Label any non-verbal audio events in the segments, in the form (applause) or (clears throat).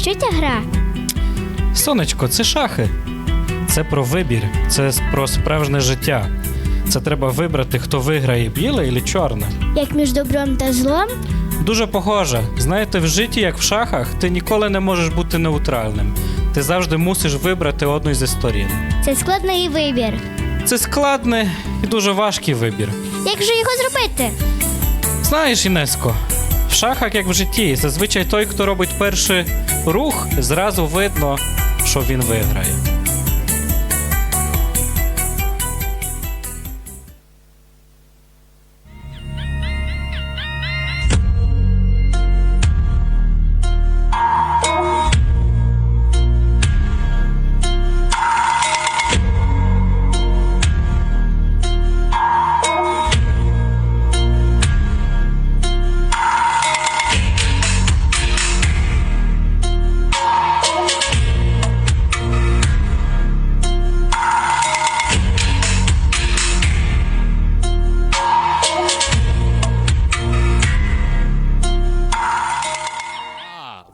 що ця гра? Сонечко, це шахи. Це про вибір, це про справжнє життя. Це треба вибрати, хто виграє біле і чорне. Як між добром та злом? Дуже похоже. Знаєте, в житті, як в шахах, ти ніколи не можеш бути неутральним. Ти завжди мусиш вибрати одну зі сторін. Це складний вибір. Це складний і дуже важкий вибір. Як же його зробити? Знаєш, Інеско, в шахах, як в житті, зазвичай той, хто робить перший рух, зразу видно, що він виграє.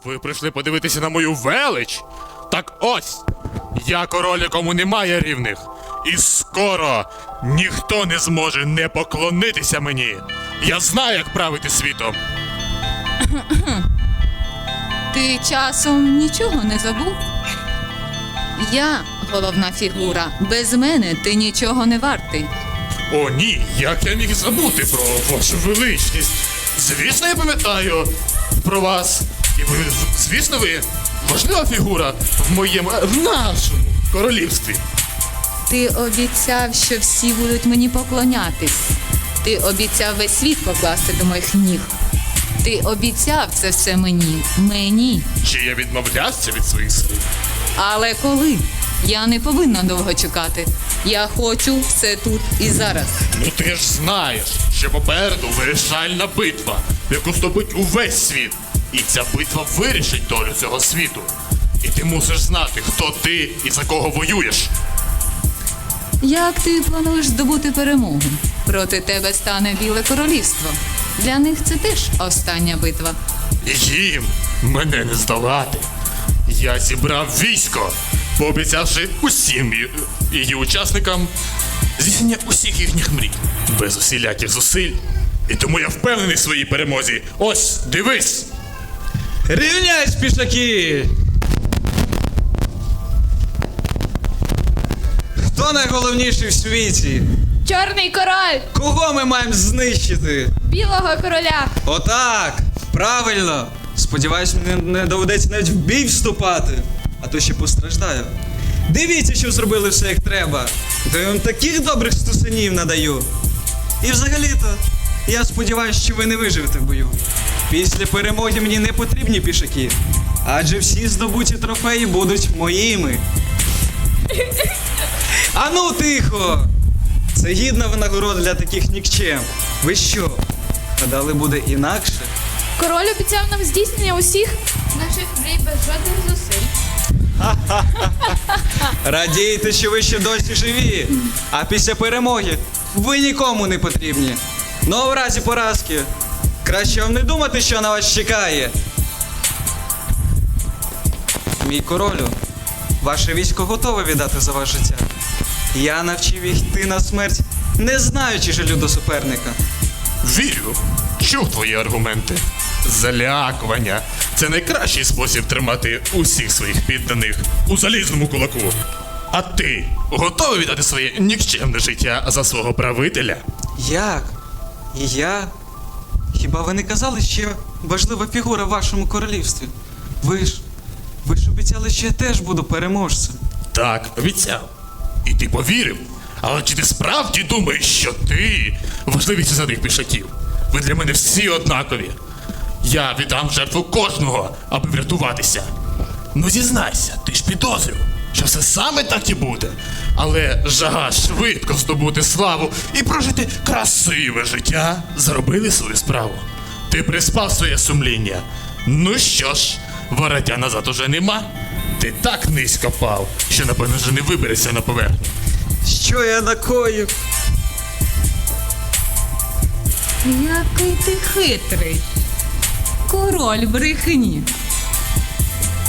Ви прийшли подивитися на мою велич? Так ось, я король, якому немає рівних. І скоро ніхто не зможе не поклонитися мені. Я знаю, як правити світом. (clears throat) Ти часом нічого не забув? Я головна фігура. Без мене ти нічого не вартий. О, ні, як я міг забути про вашу величність. Звісно, я пам'ятаю про вас. І ви, звісно, ви важлива фігура в моєму в нашому королівстві. Ти обіцяв, що всі будуть мені поклонятись. Ти обіцяв весь світ покласти до моїх ніг. Ти обіцяв це все мені. Мені. Чи я відмовлявся від своїх слів? Але коли? Я не повинна довго чекати. Я хочу все тут і зараз. Ну ти ж знаєш, що попереду вирішальна битва, яку вступить увесь світ. І ця битва вирішить долю цього світу. І ти мусиш знати, хто ти і за кого воюєш. Як ти плануєш здобути перемогу? Проти тебе стане біле королівство. Для них це теж остання битва. Їм мене не здолати. Я зібрав військо, пообіцявши усім її учасникам здійснення усіх їхніх мрій, без усіляких зусиль. І тому я впевнений в своїй перемозі. Ось, дивись! Рівняйсь, пішаки! Хто найголовніший в світі? Чорний король Кого ми маємо знищити? білого короля. Отак! Правильно! Сподіваюсь, мені не доведеться навіть в бій вступати, а то ще постраждаю. Дивіться, що зробили все як треба. То я вам таких добрих стусанів надаю. І взагалі-то, я сподіваюся, що ви не виживете в бою. Після перемоги мені не потрібні пішаки, адже всі здобуті трофеї будуть моїми. (laughs) Ану, тихо! Це гідна винагорода для таких нікчем. Ви що? Гадали буде інакше? Король обіцяв нам здійснення усіх наших мрій без жодних зусиль. (laughs) Радійте, що ви ще досі живі. А після перемоги ви нікому не потрібні. Ну а в разі поразки. Краще вам не думати, що на вас чекає. Мій королю, ваше військо готове віддати за ваше життя. Я навчив їх йти на смерть, не знаючи жалю до суперника. Вірю, чув твої аргументи. Залякування це найкращий спосіб тримати усіх своїх підданих у залізному кулаку. А ти готовий віддати своє нікчемне життя за свого правителя? Як? І я? Хіба ви не казали, що я важлива фігура в вашому королівстві? Ви ж. Ви ж обіцяли, що я теж буду переможцем. Так, обіцяв. І ти повірив. Але чи ти справді думаєш, що ти важливіший за тих пішаків? Ви для мене всі однакові. Я віддам жертву кожного, аби врятуватися. Ну зізнайся, ти ж підозрював, що все саме так і буде. Але жага швидко здобути славу і прожити красиве життя зробили свою справу. Ти приспав своє сумління. Ну що ж, воротя назад уже нема. Ти так низько пав, що напевно вже не виберешся на поверхню. Що я накоїв? Який ти хитрий. Король брехні.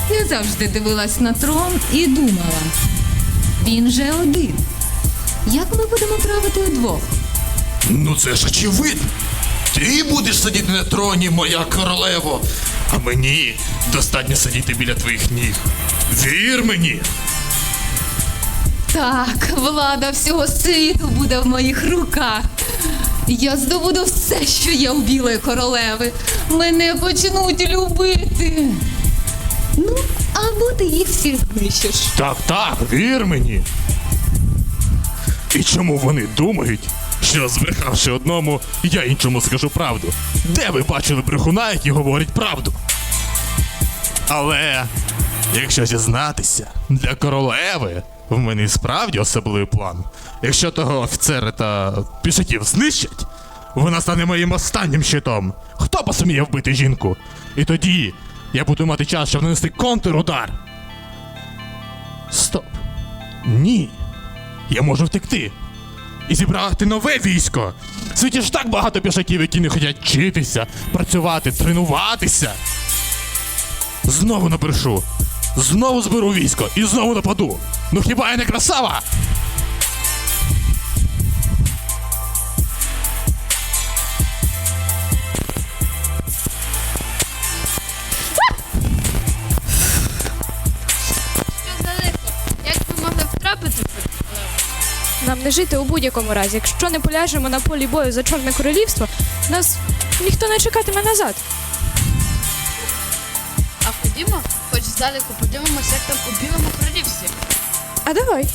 Я завжди дивилась на трон і думала. Він же один. Як ми будемо правити удвох? Ну це ж очевидно. Ти будеш сидіти на троні, моя королево, а мені достатньо сидіти біля твоїх ніг. Вір мені. Так, влада всього світу буде в моїх руках. Я здобуду все, що є у білої королеви. Мене почнуть любити. Ну, або ти їх всіх знищиш. Так, так, вір мені. І чому вони думають, що збрехавши одному, я іншому скажу правду? Де ви бачили брехуна, який говорить правду? Але якщо зізнатися, для королеви в мене справді особливий план. Якщо того офіцера та пішаків знищать, вона стане моїм останнім щитом. Хто посуміє вбити жінку? І тоді я буду мати час, щоб нанести контрудар. Стоп. Ні. Я можу втекти. І зібрати нове військо. В світі ж так багато пішаків, які не хочуть вчитися, працювати, тренуватися. Знову напишу. Знову зберу військо і знову нападу. Ну хіба я не красава? Не жити у будь-якому разі. Якщо не поляжемо на полі бою за чорне королівство, нас ніхто не чекатиме назад. А ходімо, хоч здалеку подивимося, як там у білому королівстві. А давай.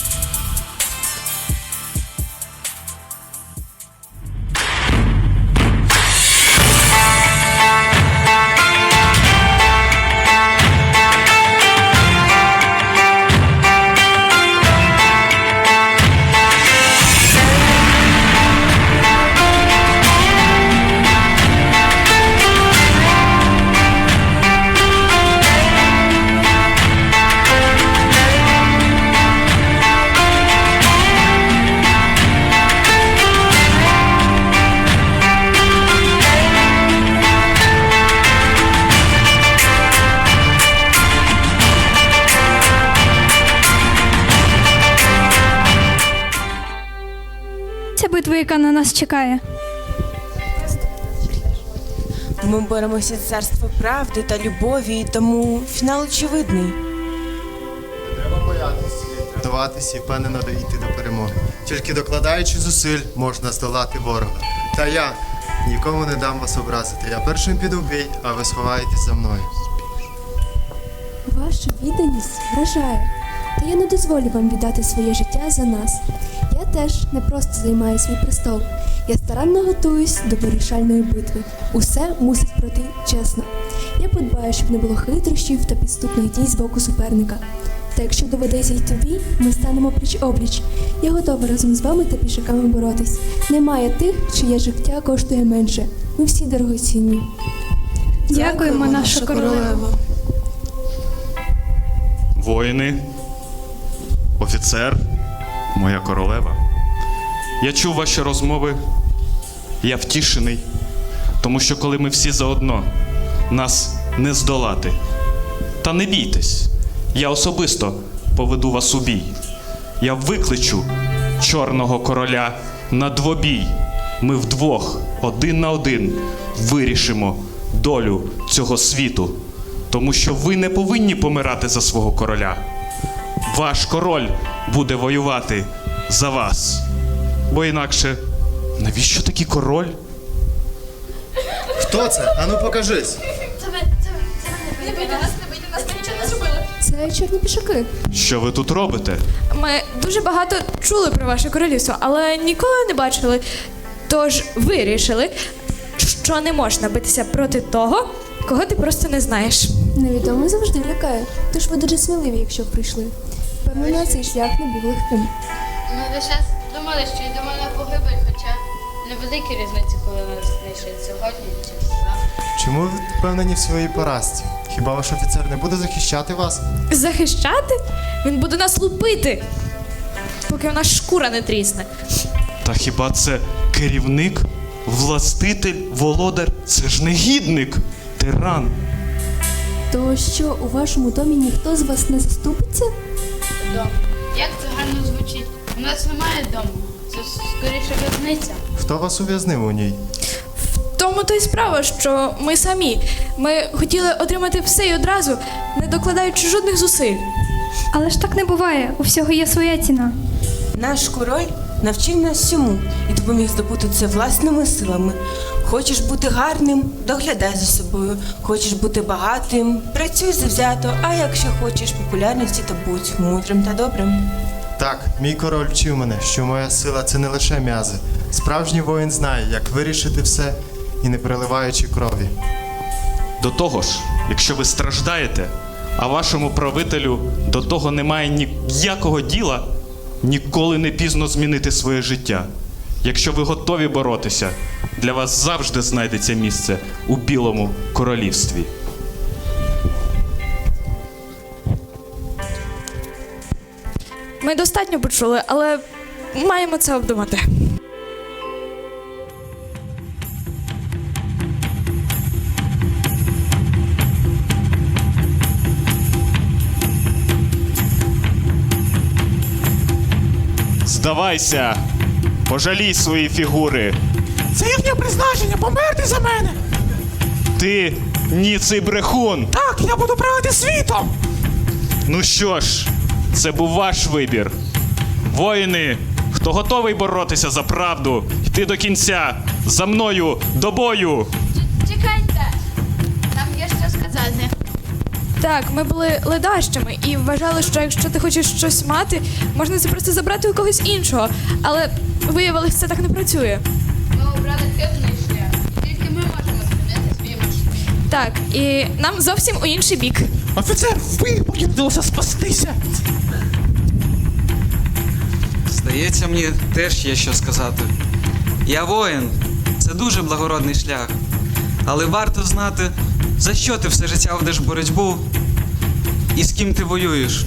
Яка на нас чекає. Ми боремося за царство правди та любові, і тому фінал очевидний. Треба боятися, даватися і впевнено дійти до перемоги. Тільки докладаючи зусиль, можна здолати ворога. Та я нікому не дам вас образити. Я першим піду в бій, а ви сховаєтесь за мною. Ваша відданість вражає, та я не дозволю вам віддати своє життя за нас. Я теж не просто займаю свій престол. Я старанно готуюсь до вирішальної битви. Усе мусить пройти чесно. Я подбаю, щоб не було хитрощів та підступних дій з боку суперника. Та якщо доведеться йти в бій, ми станемо пліч опліч. Я готова разом з вами та пішаками боротись. Немає тих, чиє життя коштує менше. Ми всі дорогоцінні. Дякуємо, наша королева. Воїни, офіцер, моя королева. Я чув ваші розмови. Я втішений, тому що коли ми всі заодно, нас не здолати. Та не бійтесь, я особисто поведу вас у бій. Я викличу чорного короля на двобій. Ми вдвох, один на один, вирішимо долю цього світу. Тому що ви не повинні помирати за свого короля. Ваш король буде воювати за вас. Бо інакше, навіщо такий король? Хто це? Ану покажись. Не бийте нас, не бийте нас, ми нічого не зробили. Це чорні пішаки. Що ви тут робите? Ми дуже багато чули про ваше королівство, але ніколи не бачили. Тож вирішили, що не можна битися проти того, кого ти просто не знаєш. Невідомо завжди лякає, тож ви дуже сміливі, якщо прийшли. Впевнена, цей шлях не був легким. Ми весь час думали, що йдемо на погибель, хоча невеликі різниці, коли нас знайшли сьогодні чи завтра. Чому ви впевнені в своїй поразці? Хіба ваш офіцер не буде захищати вас? Захищати? Він буде нас лупити, поки у нас шкура не трісне. Та хіба це керівник, властитель, володар? Це ж негідник, тиран. То що у вашому домі ніхто з вас не заступиться? Дом. Як це гарно звучить? У нас немає дому. Це скоріше в'язниця. Хто вас ув'язнив у ній? В тому то й справа, що ми самі. Ми хотіли отримати все і одразу, не докладаючи жодних зусиль. Але ж так не буває, у всього є своя ціна. Наш король навчив нас всьому і допоміг здобути це власними силами. Хочеш бути гарним, доглядай за собою. Хочеш бути багатим, працюй завзято, а якщо хочеш популярності, то будь мудрим та добрим. Так, мій король вчив мене, що моя сила це не лише м'язи. Справжній воїн знає, як вирішити все і не переливаючи крові. До того ж, якщо ви страждаєте, а вашому правителю до того немає ніякого діла, ніколи не пізно змінити своє життя. Якщо ви готові боротися, для вас завжди знайдеться місце у білому королівстві. Ми достатньо почули, але маємо це обдумати. Здавайся, пожалій свої фігури. Це їхнє призначення померти за мене. Ти ніций брехун. Так, я буду правити світом. Ну що ж, це був ваш вибір. Воїни, хто готовий боротися за правду, йти до кінця, за мною до бою. Так, ми були ледащами і вважали, що якщо ти хочеш щось мати, можна це просто забрати у когось іншого. Але виявилось, це так не працює. Ми обрали хибний шлях. Тільки ми можемо змінити свій маршрут. Так, і нам зовсім у інший бік. Офіцер, ви вдалося спастися. Здається, мені теж є що сказати. Я воїн, це дуже благородний шлях. Але варто знати, за що ти все життя ведеш боротьбу і з ким ти воюєш.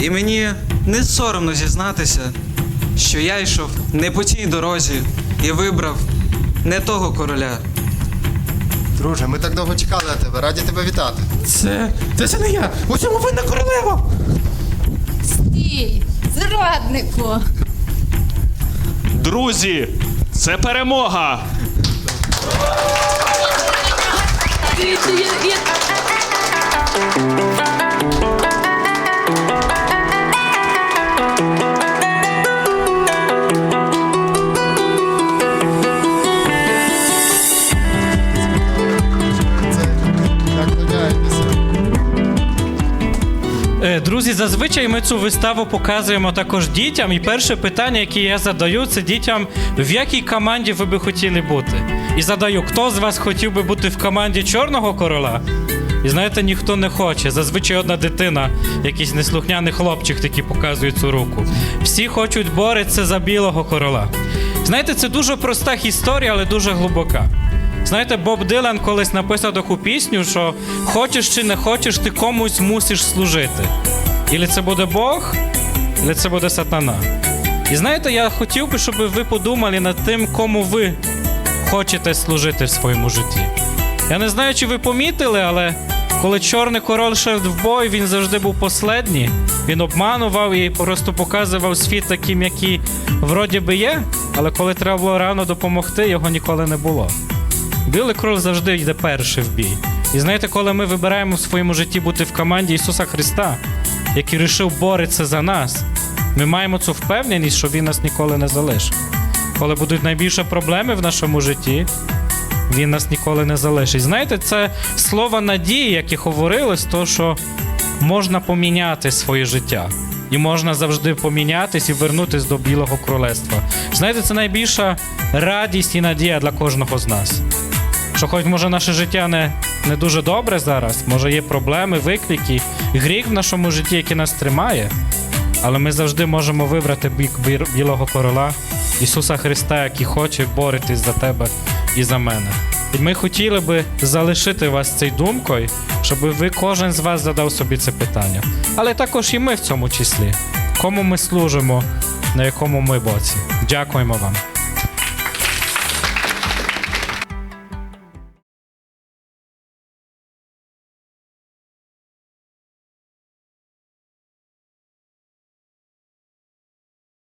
І мені не соромно зізнатися, що я йшов не по тій дорозі і вибрав не того короля. Друже, ми так довго чекали на тебе, раді тебе вітати. Це, це, це не я. У цьому винна королева. Стій, зраднику! Друзі, це перемога! Друзі, зазвичай ми цю виставу показуємо також дітям. І перше питання, яке я задаю, це дітям, в якій команді ви би хотіли бути. І задаю, хто з вас хотів би бути в команді Чорного короля? І знаєте, ніхто не хоче. Зазвичай одна дитина, якийсь неслухняний хлопчик такий показує цю руку. Всі хочуть боротися за білого короля. Знаєте, це дуже проста історія, але дуже глибока. Знаєте, Боб Дилан колись написав таку пісню, що хочеш чи не хочеш, ти комусь мусиш служити. Ілі це буде Бог, ілі це буде сатана. І знаєте, я хотів би, щоб ви подумали над тим, кому ви хочете служити в своєму житті. Я не знаю, чи ви помітили, але коли чорний король йшов в бой, він завжди був последній. Він обманував і просто показував світ таким, який вроді би є, але коли треба було рано допомогти, його ніколи не було. Білий кроль завжди йде перший в бій. І знаєте, коли ми вибираємо в своєму житті бути в команді Ісуса Христа, який рішив боротися за нас, ми маємо цю впевненість, що Він нас ніколи не залишить. Коли будуть найбільше проблеми в нашому житті, Він нас ніколи не залишить. Знаєте, це слово надії, яке говорилось, то що можна поміняти своє життя. І можна завжди помінятись і вернутись до Білого Королевства. Знаєте, це найбільша радість і надія для кожного з нас. Що хоч може наше життя не, не дуже добре зараз, може є проблеми, виклики, гріх в нашому житті, який нас тримає, але ми завжди можемо вибрати бік білого короля Ісуса Христа, який хоче боротись за тебе і за мене. І ми хотіли би залишити вас цією думкою, щоб ви кожен з вас задав собі це питання. Але також і ми в цьому числі. Кому ми служимо, на якому ми боці. Дякуємо вам.